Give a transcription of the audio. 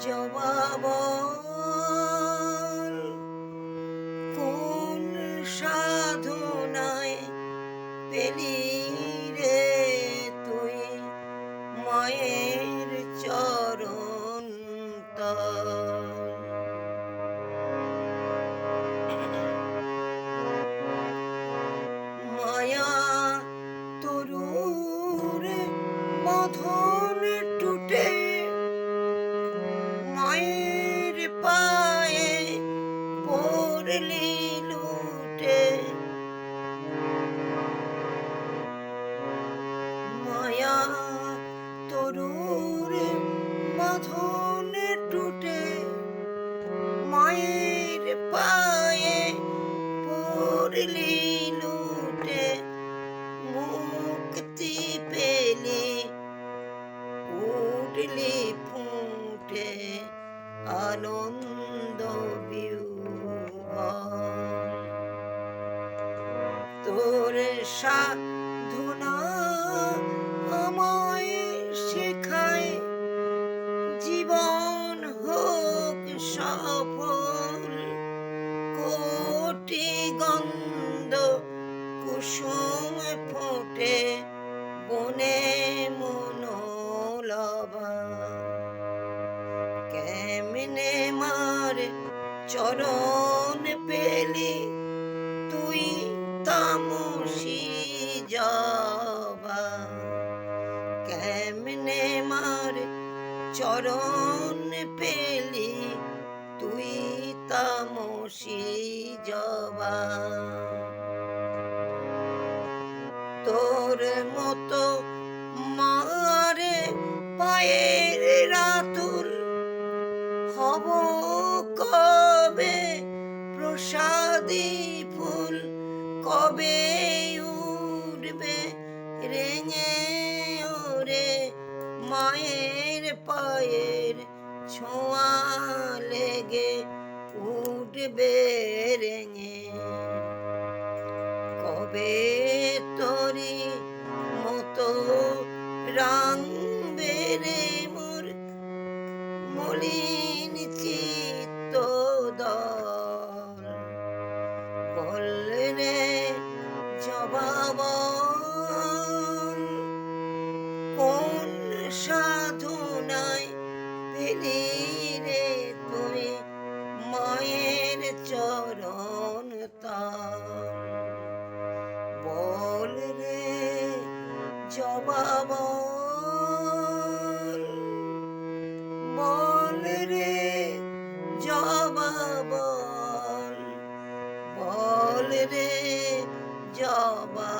জবাব আনন্দ। তোর সাধনা আমায় শেখায় জীবন হোক সফল চরণ পেলি তুই তামসি যাবা কেমনে মার চরণ পেলি তুই তামসি যাবা তোর মতো মারে পায়ের রাতুল হব প্রসাদী ফুল কবে উঠবে? রেঙে ওরে মায়ের পায়ের ছোঁয়া অভাবন কোন সাধনায় পেলি রে তুমি মায়ের চরণ বল রে জবাব। বল রে জবাব। বল রে 叫吧